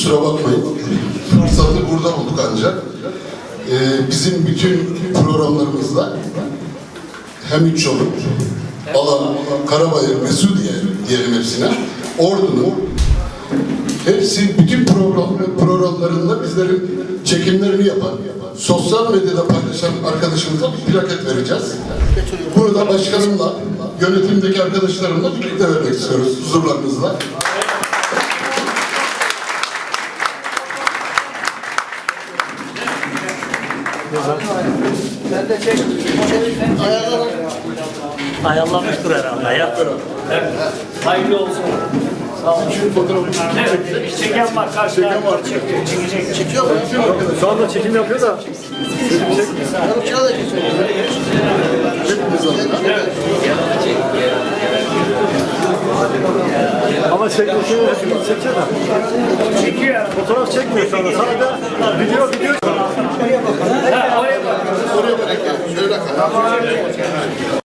kusura bakmayın. Fırsatı burada bulduk ancak. Ee, bizim bütün programlarımızda hem üç yolu, Alan, Karabayır, Mesudiye diyelim hepsine, Ordu'nun hepsi bütün program, programlarında bizlerin çekimlerini yapan, sosyal medyada paylaşan arkadaşımıza bir plaket vereceğiz. Bunu da başkanımla, yönetimdeki arkadaşlarımla birlikte vermek istiyoruz huzurlarınızla. Ayarlamıştır herhalde ya. Hayırlı olsun. Sağ olun. Evet, çeken var karşıda. Çeken var. Çekecek. Çekiyor mu? Şu anda çekim yapıyor da. Ama çekmesini hepimiz çekiyor da. Çekiyor. Fotoğraf çekmiyor şu anda. Sadece video video. なかなか。